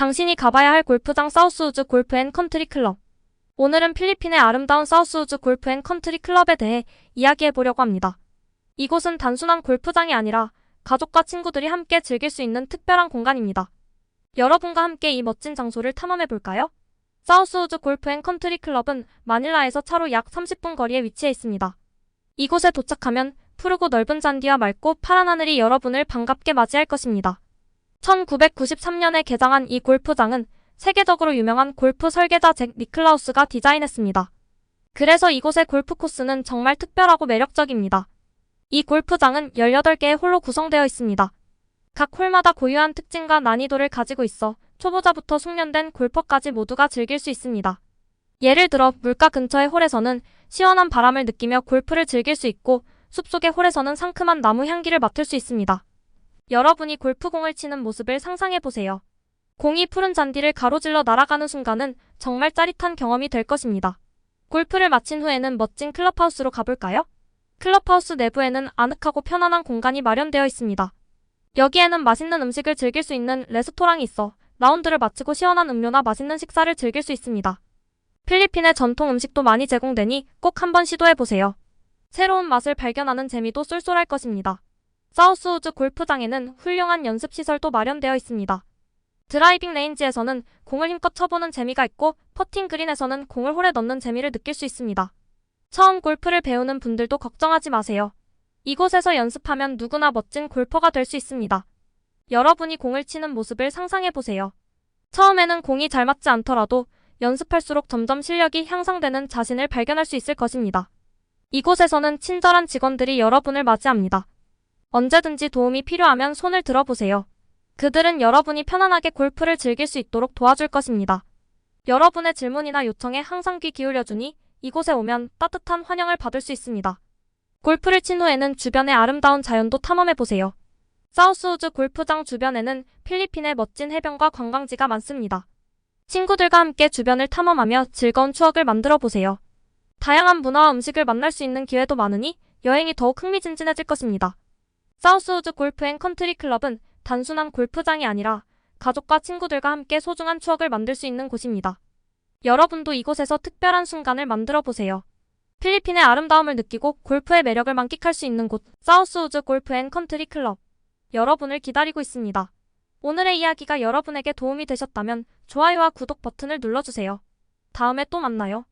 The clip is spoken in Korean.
당신이 가봐야 할 골프장 사우스우즈 골프 앤 컨트리 클럽. 오늘은 필리핀의 아름다운 사우스우즈 골프 앤 컨트리 클럽에 대해 이야기해 보려고 합니다. 이곳은 단순한 골프장이 아니라 가족과 친구들이 함께 즐길 수 있는 특별한 공간입니다. 여러분과 함께 이 멋진 장소를 탐험해 볼까요? 사우스우즈 골프 앤 컨트리 클럽은 마닐라에서 차로 약 30분 거리에 위치해 있습니다. 이곳에 도착하면 푸르고 넓은 잔디와 맑고 파란 하늘이 여러분을 반갑게 맞이할 것입니다. 1993년에 개장한 이 골프장은 세계적으로 유명한 골프 설계자 잭 니클라우스가 디자인했습니다. 그래서 이곳의 골프 코스는 정말 특별하고 매력적입니다. 이 골프장은 18개의 홀로 구성되어 있습니다. 각 홀마다 고유한 특징과 난이도를 가지고 있어 초보자부터 숙련된 골퍼까지 모두가 즐길 수 있습니다. 예를 들어 물가 근처의 홀에서는 시원한 바람을 느끼며 골프를 즐길 수 있고 숲속의 홀에서는 상큼한 나무 향기를 맡을 수 있습니다. 여러분이 골프공을 치는 모습을 상상해 보세요. 공이 푸른 잔디를 가로질러 날아가는 순간은 정말 짜릿한 경험이 될 것입니다. 골프를 마친 후에는 멋진 클럽하우스로 가볼까요? 클럽하우스 내부에는 아늑하고 편안한 공간이 마련되어 있습니다. 여기에는 맛있는 음식을 즐길 수 있는 레스토랑이 있어 라운드를 마치고 시원한 음료나 맛있는 식사를 즐길 수 있습니다. 필리핀의 전통 음식도 많이 제공되니 꼭 한번 시도해보세요. 새로운 맛을 발견하는 재미도 쏠쏠할 것입니다. 사우스우즈 골프장에는 훌륭한 연습시설도 마련되어 있습니다. 드라이빙 레인지에서는 공을 힘껏 쳐보는 재미가 있고 퍼팅 그린에서는 공을 홀에 넣는 재미를 느낄 수 있습니다. 처음 골프를 배우는 분들도 걱정하지 마세요. 이곳에서 연습하면 누구나 멋진 골퍼가 될 수 있습니다. 여러분이 공을 치는 모습을 상상해 보세요. 처음에는 공이 잘 맞지 않더라도 연습할수록 점점 실력이 향상되는 자신을 발견할 수 있을 것입니다. 이곳에서는 친절한 직원들이 여러분을 맞이합니다. 언제든지 도움이 필요하면 손을 들어보세요. 그들은 여러분이 편안하게 골프를 즐길 수 있도록 도와줄 것입니다. 여러분의 질문이나 요청에 항상 귀 기울여주니 이곳에 오면 따뜻한 환영을 받을 수 있습니다. 골프를 친 후에는 주변의 아름다운 자연도 탐험해보세요. 사우스우즈 골프장 주변에는 필리핀의 멋진 해변과 관광지가 많습니다. 친구들과 함께 주변을 탐험하며 즐거운 추억을 만들어 보세요. 다양한 문화와 음식을 만날 수 있는 기회도 많으니 여행이 더욱 흥미진진해질 것입니다. 사우스우즈 골프 앤 컨트리 클럽은 단순한 골프장이 아니라 가족과 친구들과 함께 소중한 추억을 만들 수 있는 곳입니다. 여러분도 이곳에서 특별한 순간을 만들어 보세요. 필리핀의 아름다움을 느끼고 골프의 매력을 만끽할 수 있는 곳 사우스우즈 골프 앤 컨트리 클럽 여러분을 기다리고 있습니다. 오늘의 이야기가 여러분에게 도움이 되셨다면 좋아요와 구독 버튼을 눌러주세요. 다음에 또 만나요.